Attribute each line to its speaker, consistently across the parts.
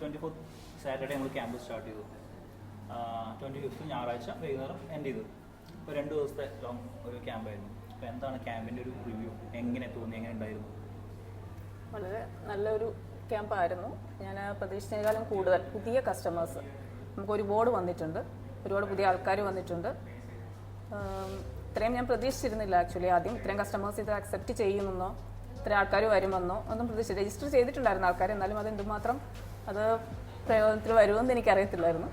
Speaker 1: Twenty fourth Saturday നമ്മൾ camp start ചെയ്തു. Twenty fifth ഞായറാഴ്ച വൈകുന്നേരം എൻഡ് ചെയ്തു. ഇപ്പോൾ രണ്ട് ദിവസത്തെ ലോങ് ഒരു ക്യാമ്പായിരുന്നു അപ്പോൾ എന്താണ് ക്യാമ്പിന്റെ ഒരു റിവ്യൂ എങ്ങനെ തോന്നി? എങ്ങനെ ഉണ്ടായിരുന്നു?
Speaker 2: വളരെ നല്ലൊരു ക്യാമ്പായിരുന്നു ഞാൻ പ്രതീക്ഷിച്ചതിനേക്കാളും കൂടുതൽ പുതിയ കസ്റ്റമേഴ്സ് നമുക്ക് ഒരുപാട് വന്നിട്ടുണ്ട്. ഒരുപാട് പുതിയ ആൾക്കാർ വന്നിട്ടുണ്ട്. ഇത്രയും ഞാൻ പ്രതീക്ഷിച്ചിരുന്നില്ല ആക്ച്വലി ആദ്യം ഇത്രയും കസ്റ്റമേഴ്സ് ഇത് അക്സെപ്റ്റ് ചെയ്യുമെന്നോ ഇത്രയും ആൾക്കാർ വരുമെന്നോ ഒന്നും പ്രതീക്ഷിച്ചു രജിസ്റ്റർ ചെയ്തിട്ടുണ്ടായിരുന്നു ആൾക്കാർ എന്നാലും അത് എന്തുമാത്രം അത് പ്രയോജനത്തിൽ വരുമെന്ന് എനിക്കറിയത്തില്ലായിരുന്നു.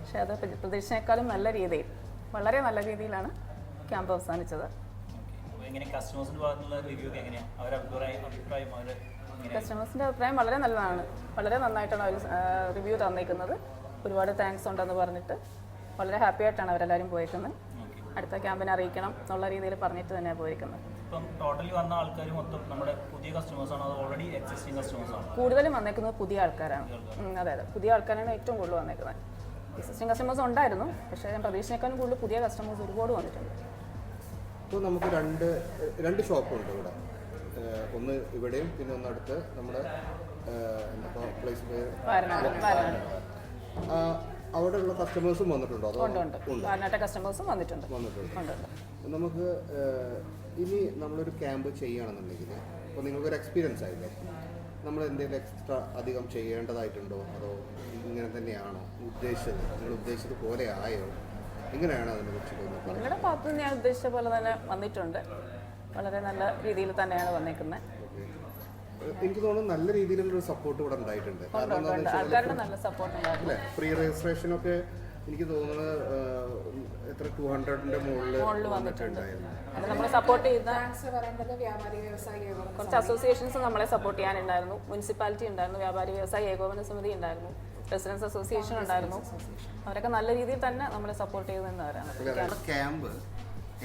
Speaker 2: പക്ഷേ അത് പ്രതി- നല്ല രീതിയിൽ വളരെ നല്ല രീതിയിലാണ് ക്യാമ്പ് അവസാനിച്ചത്.
Speaker 1: കസ്റ്റമേഴ്സിന്റെ അഭിപ്രായം
Speaker 2: വളരെ നല്ലതാണ്. വളരെ നന്നായിട്ടാണ് അവർ റിവ്യൂ തന്നേക്കുന്നത് ഒരുപാട് താങ്ക്സ് ഉണ്ടെന്ന് പറഞ്ഞിട്ട്. വളരെ ഹാപ്പി ആയിട്ടാണ് അവരെല്ലാവരും
Speaker 1: പോയിരിക്കുന്നത്
Speaker 2: അടുത്ത ക്യാമ്പിനെ അറിയിക്കണം എന്നുള്ള രീതിയിൽ പറഞ്ഞിട്ട് തന്നെയാണ് പോയിരിക്കുന്നത്
Speaker 1: ഇപ്പം ടോട്ടലി വന്ന ആൾക്കാർ മൊത്തം നമ്മുടെ പുതിയ കസ്റ്റമേഴ്സ് ആണ് അത് ഓൾറെഡി എക്സിസ്റ്റിംഗ് കസ്റ്റമേഴ്സ് ആണ്?
Speaker 2: കൂടുതലും വന്നേക്കുന്നത് പുതിയ ആൾക്കാരാണ്. അതെ അതെ. പുതിയ ആൾക്കാരാണ് ഏറ്റവും കൂടുതൽ വന്നേക്കുന്നത്. എക്സിസ്റ്റിംഗ് കസ്റ്റമേഴ്സ് ഉണ്ടായിരുന്നു പക്ഷേ ഞാൻ പ്രതീക്ഷിച്ചേക്കാളും കൂടുതൽ പുതിയ കസ്റ്റമേഴ്സ് ഒരുപാട് വന്നിട്ടുണ്ട്.
Speaker 3: ഇപ്പോൾ നമുക്ക് രണ്ട് രണ്ട് ഷോപ്പുണ്ട് ഇവിടെ. ഒന്ന് ഇവിടെയും പിന്നെ ഒന്ന് അടുത്ത് നമ്മുടെ എന്താ പ്ലേസ് അവിടെയുള്ള കസ്റ്റമേഴ്സും വന്നിട്ടുണ്ടോ?
Speaker 2: ഉണ്ട് ഉണ്ട്. വയനാട്ടെ കസ്റ്റമേഴ്സും വന്നിട്ടുണ്ട്.
Speaker 3: വന്നിട്ടുണ്ട്. നമുക്ക് ഇനി നമ്മളൊരു ക്യാമ്പ് ചെയ്യുകയാണെന്നുണ്ടെങ്കിൽ ഇപ്പോൾ നിങ്ങൾക്കൊരു എക്സ്പീരിയൻസ് ആയില്ലേ? നമ്മൾ എന്തെങ്കിലും എക്സ്ട്രാ അധികം ചെയ്യേണ്ടതായിട്ടുണ്ടോ? അതോ ഇങ്ങനെ തന്നെയാണോ ഉദ്ദേശിച്ചത്? നിങ്ങൾ ഉദ്ദേശിച്ചത് പോലെ ആയോ ഇങ്ങനെയാണ് അതിനെ കുറിച്ച് തോന്നുന്നത്.
Speaker 2: നിങ്ങളുടെ ഭാഗത്ത് ഞാൻ ഉദ്ദേശിച്ച പോലെ തന്നെ വന്നിട്ടുണ്ട്. വളരെ നല്ല രീതിയിൽ തന്നെയാണ് വന്നേക്കുന്നത്.
Speaker 3: എനിക്ക് തോന്നുന്നു നല്ല രീതിയിലുള്ള സപ്പോർട്ട് ഇവിടെ ഉണ്ടായിട്ടുണ്ട്. കാരണം എന്താണെന്ന് വെച്ചാൽ അല്ലേ? ഫ്രീ രജിസ്ട്രേഷനൊക്കെ എനിക്ക് തോന്നുന്നത് എത്ര ടു ഹൺഡ്രഡിന്റെ മുകളിൽ വന്നിട്ടുണ്ടായിരുന്നു
Speaker 2: നമ്മളെ സപ്പോർട്ട് ചെയ്യുന്ന
Speaker 4: താങ്ക്സ് പറയേണ്ടത് വ്യാപാരി വ്യവസായി ഏകോപന
Speaker 2: കുറച്ച് അസോസിയേഷൻസ് നമ്മളെ സപ്പോർട്ട് ചെയ്യാനുണ്ടായിരുന്നു. മുനിസിപ്പാലിറ്റി ഉണ്ടായിരുന്നു വ്യാപാരി വ്യവസായ ഏകോപന സമിതി ഉണ്ടായിരുന്നു റെസിഡൻസ് അസോസിയേഷൻ ഉണ്ടായിരുന്നു. അവരൊക്കെ നല്ല രീതിയിൽ തന്നെ നമ്മളെ സപ്പോർട്ട് ചെയ്തു നിന്നവരാണ്
Speaker 3: ക്യാമ്പ്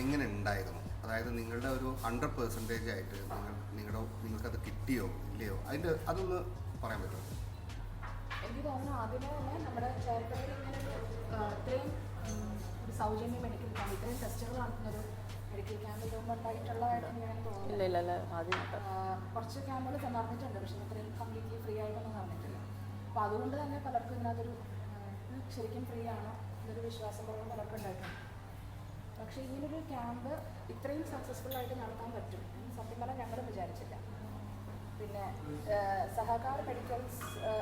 Speaker 3: എങ്ങനെ ഉണ്ടായിരുന്നു? അതായത് നിങ്ങളുടെ ഒരു ഹൺഡ്രഡ് പെർസെന്റേജ് ആയിട്ട് നിങ്ങൾ നിങ്ങളുടെ നിങ്ങൾക്കത് കിട്ടിയോ ഇല്ലയോ? അതിന്റെ അതൊന്ന് പറയാൻ പറ്റുമോ?
Speaker 4: എനിക്ക് തോന്നുന്നു ആദ്യമേ തന്നെ നമ്മുടെ ചേർത്തലയിൽ ഇങ്ങനെ ഇത്രയും ഒരു സൗജന്യ മെഡിക്കൽ ക്യാമ്പ് ഇത്രയും ടെസ്റ്റുകൾ നടത്തുന്നൊരു മെഡിക്കൽ ക്യാമ്പ് ഇതുകൊണ്ട് ഉണ്ടായിട്ടുള്ളതായിട്ടാണ് ഞാൻ തോന്നുന്നത്
Speaker 2: ഇല്ല ഇല്ല ഇല്ല ആദ്യം
Speaker 4: ആ, കുറച്ച് ക്യാമ്പുകൾ നടന്നിട്ടുണ്ട് പക്ഷെ ഇത്രയും കംപ്ലീറ്റ്ലി ഫ്രീ ആയിട്ടൊന്നും നടന്നിട്ടില്ല അപ്പോൾ അതുകൊണ്ട് തന്നെ പലർക്കും ഇതിനകത്തൊരു ശരിക്കും ഫ്രീ ആണോ എന്നൊരു വിശ്വാസം കുറവ് പലർക്കും ഉണ്ടായിട്ടുണ്ട്. പക്ഷേ ഇങ്ങനൊരു ക്യാമ്പ് ഇത്രയും സക്സസ്ഫുൾ ആയിട്ട് നടത്താൻ പറ്റും സത്യം പറഞ്ഞാൽ ഞങ്ങളും വിചാരിച്ചില്ല. പിന്നെ സഹകാർ മെഡിക്കൽസ്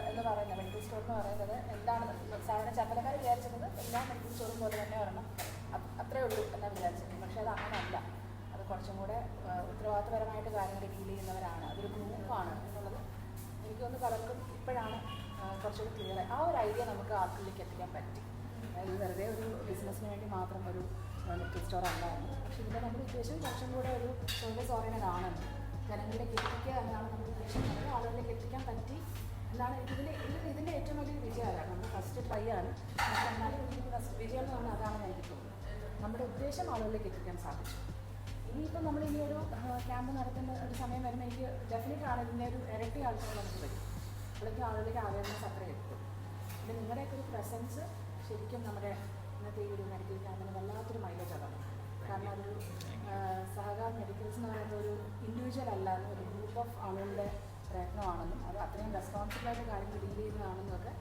Speaker 4: എന്ന് പറയുന്നത് മെഡിക്കൽ സ്റ്റോർ എന്ന് പറയുന്നത് എന്താണ് സാധാരണ ചമ്മലക്കാർ വിചാരിച്ചിരുന്നത് എല്ലാ മെഡിക്കൽ സ്റ്റോറും പോലെ തന്നെ വരണം. അത് അത്രേ ഉള്ളൂ എന്നാണ് വിചാരിച്ചത് പക്ഷേ അത് അങ്ങനെയല്ല അത് കുറച്ചും കൂടെ ഉത്തരവാദിത്തപരമായിട്ട് കാര്യങ്ങൾ ഡീൽ ചെയ്യുന്നവരാണ്. അതൊരു ഗ്രൂപ്പാണ് എന്നുള്ളത് എനിക്ക് തോന്നുന്നു പലർക്കും ഇപ്പോഴാണ് കുറച്ചുകൂടി ക്ലിയർ ആ ഒരു ഐഡിയ നമുക്ക് ആൾക്കാരിലേക്ക് എത്തിക്കാൻ പറ്റി. വെറുതെ ഒരു ബിസിനസ്സിന് വേണ്ടി മാത്രം ഒരു മെഡിക്കൽ സ്റ്റോർ അല്ലായിരുന്നു പക്ഷേ ഇതിന്റെ നമ്മുടെ ഉദ്ദേശം കുറച്ചും കൂടെ ഒരു സർവീസ് ഓറിയന്റഡ് ആണെന്ന് ജനങ്ങളിലേക്ക് എത്തിക്കുക എന്നാണ് നമ്മുടെ ഉദ്ദേശം. പറയുന്നത് ആളുകളിലേക്ക് എത്തിക്കാൻ പറ്റി എന്നാണ് ഇതിന്റെ ഇതിന്റെ ഏറ്റവും വലിയ വിജയമാണ് നമ്മുടെ ഫസ്റ്റ് ട്രൈ ആണ്. എന്നാലും ഫസ്റ്റ് വിജയം എന്ന് പറഞ്ഞാൽ അതാണ് എനിക്ക് തോന്നുന്നത്. നമ്മുടെ ഉദ്ദേശം ആളുകളിലേക്ക് എത്തിക്കാൻ സാധിച്ചു. ഇനിയിപ്പോൾ നമ്മൾ ഇനി ഒരു ക്യാമ്പ് നടത്തുന്ന ഒരു സമയം വരുമ്പോൾ എനിക്ക് ഡെഫിനറ്റ് ആണ് ഇതിന്റെ ഒരു ഇരട്ടി ആൾക്കാർ നമുക്ക് വരും. അപ്പോഴേക്കും ആളുകളിലേക്ക് അവയർനെസ് അത്ര എത്തും പിന്നെ നിങ്ങളുടെയൊക്കെ ഒരു പ്രസൻസ് ശരിക്കും നമ്മുടെ ഇന്നത്തെ ഈ ഒരു മെഡിക്കൽ ക്യാമ്പിന് വല്ലാത്തൊരു മൈലേജ് അതാണ് കാരണം അതൊരു സഹകാർ മെഡിക്കൽസ് എന്ന് പറയുന്നത് ഒരു ഇൻഡിവിജ്വൽ അല്ല ഒരു ഗ്രൂപ്പ് ഓഫ് ആളുകളുടെ പ്രയത്നമാണെന്നും അത് അത്രയും റെസ്പോൺസിബിളായിട്ട് കാര്യങ്ങൾ ഡീൽ ചെയ്യുന്നതാണെന്നും ഒക്കെ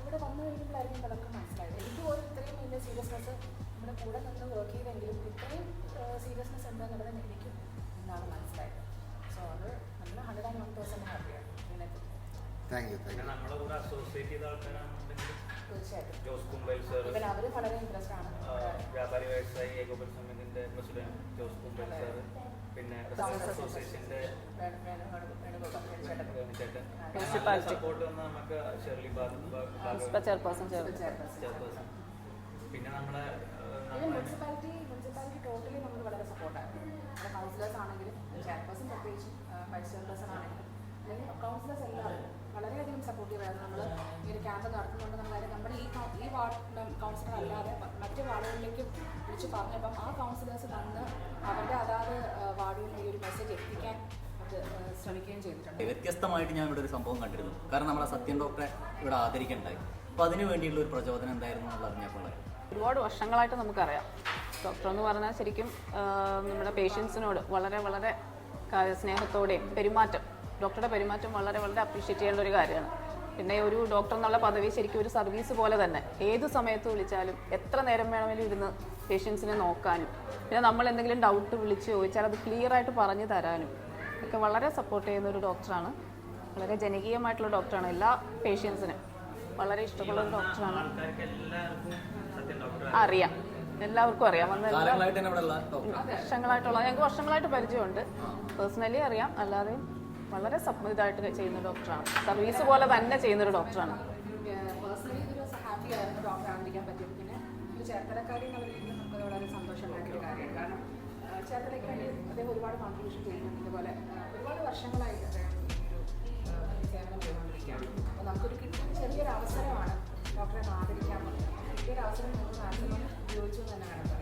Speaker 4: ഇവിടെ വന്നു കഴിയുമ്പോഴായിരിക്കും പലർക്കും മനസ്സിലായത്. എനിക്ക് പോലും ഇത്രയും ഇതിന്റെ സീരിയസ്നെസ് നമ്മുടെ കൂടെ നിന്ന് വർക്ക് ചെയ്തെങ്കിലും ഇത്രയും സീരിയസ്നെസ് എന്താണെന്നുള്ളത് എനിക്കും എന്നാണ് മനസ്സിലായത്. സോ അത് നമ്മൾ ഹൺഡ്രഡ് ആൻഡ് വൺ പേഴ്സന്റ് ഹാപ്പിയാണ് ഇതിനെപ്പറ്റി.
Speaker 3: താങ്ക് യു താങ്ക് യു
Speaker 1: നമ്മുടെ കൂടെ അസോസിയേറ്റ് ചെയ്ത ആൾക്കാരാണെന്നുണ്ടെങ്കിൽ ജോസ് കുമ്പൽ സർ
Speaker 4: അവർ വളരെ ഇൻട്രസ്റ്റ് ആണ്.
Speaker 1: വ്യാപാരി വ്യവസായി ഏകോപന സമിതിന്റെ പ്രസിഡന്റ് ജോസ് കുമ്പൽ സർ പിന്നെ റെസിഡൻസ് അസോസിയേഷന്റെ സപ്പോർട്ട് വന്ന നമുക്ക് ഷെർലി
Speaker 2: ചെയർപേഴ്സൺ
Speaker 1: ചെയർപേഴ്സൺ പിന്നെ നമ്മുടെ
Speaker 4: മുനിസിപ്പാലിറ്റി മുനിസിപ്പാലിറ്റി ടോട്ടലി നമ്മൾ വളരെ സപ്പോർട്ടാണ് നമ്മുടെ കൗൺസിലേഴ്സ് ആണെങ്കിലും ചെയർപേഴ്സൺ പ്രത്യേകിച്ചും വൈസ് ചെയർപേഴ്സൺ ആണെങ്കിലും അല്ലെങ്കിൽ കൗൺസിലേഴ്സ് എല്ലാവരും വളരെയധികം സപ്പോർട്ടീവ് ആയിരുന്നു നമ്മൾ ക്യാമ്പ് നമ്മൾ കാര്യം നമ്മുടെ ഈ ഈ വാർഡ് കൗൺസിലർ അല്ലാതെ മറ്റു വാർഡുകളിലേക്കും വിളിച്ച് പറഞ്ഞപ്പം ആ കൗൺസിലേഴ്സ് വന്ന് അവരുടെ അതാത് വാർഡുകളിൽ ഈ ഒരു മെസ്സേജ് എത്തിക്കാൻ ശ്രമിക്കുകയും ചെയ്തിട്ടുണ്ട്.
Speaker 5: വ്യത്യസ്തമായിട്ട് ഞാൻ ഇവിടെ ഒരു സംഭവം കണ്ടിരുന്നു. കാരണം നമ്മളെ സത്യം ഡോക്ടറെ ഇവിടെ ആദരിക്കണ്ടായി. അപ്പോൾ അതിനു വേണ്ടിയുള്ള ഒരു പ്രചോദനം എന്തായിരുന്നു എന്നുള്ള അറിഞ്ഞപ്പോൾ
Speaker 2: ഒരുപാട് വർഷങ്ങളായിട്ട് നമുക്കറിയാം. ഡോക്ടർ എന്ന് പറഞ്ഞാൽ ശരിക്കും നമ്മുടെ പേഷ്യൻസിനോട് വളരെ വളരെ സ്നേഹത്തോടെയും പെരുമാറ്റം ഡോക്ടറുടെ പെരുമാറ്റം വളരെ വളരെ അപ്രീഷിയേറ്റ് ചെയ്യേണ്ട ഒരു കാര്യമാണ്. പിന്നെ ഒരു ഡോക്ടർ എന്നുള്ള പദവി ശരിക്കും ഒരു സർവീസ് പോലെ തന്നെ. ഏത് സമയത്ത് വിളിച്ചാലും എത്ര നേരം വേണമെങ്കിലും ഇരുന്ന് പേഷ്യൻസിനെ നോക്കാനും പിന്നെ നമ്മൾ എന്തെങ്കിലും ഡൗട്ട് വിളിച്ച് ചോദിച്ചാൽ അത് ക്ലിയർ ആയിട്ട് പറഞ്ഞു തരാനും ഒക്കെ വളരെ സപ്പോർട്ട് ചെയ്യുന്ന ഒരു ഡോക്ടറാണ് വളരെ ജനകീയമായിട്ടുള്ള ഡോക്ടറാണ് എല്ലാ പേഷ്യൻസിനും വളരെ ഇഷ്ടമുള്ള ഒരു ഡോക്ടറാണ് അറിയാം. എല്ലാവർക്കും അറിയാം. വർഷങ്ങളായിട്ടുള്ള ഞങ്ങൾക്ക് വർഷങ്ങളായിട്ട് പരിചയമുണ്ട്. പേഴ്സണലി അറിയാം. അല്ലാതെ വളരെ സമ്മതിതായിട്ട് ചെയ്യുന്ന ഡോക്ടറാണ്. സർവീസ് പോലെ തന്നെ ചെയ്യുന്നൊരു ഡോക്ടറാണ്.
Speaker 4: ഒരു ഹാപ്പിയായിരുന്നു കാര്യമാണ് ചേർത്തലയ്ക്ക് വേണ്ടി ഒരുപാട് വർഷങ്ങളായിട്ട് ഒരു അപ്പോൾ ചെറിയൊരു അവസരമാണ് ഡോക്ടറെ ആദരിക്കാൻ പറ്റുന്നത് ചെറിയൊരു അവസരം ഉപയോഗിച്ചു എന്ന് തന്നെ വേണം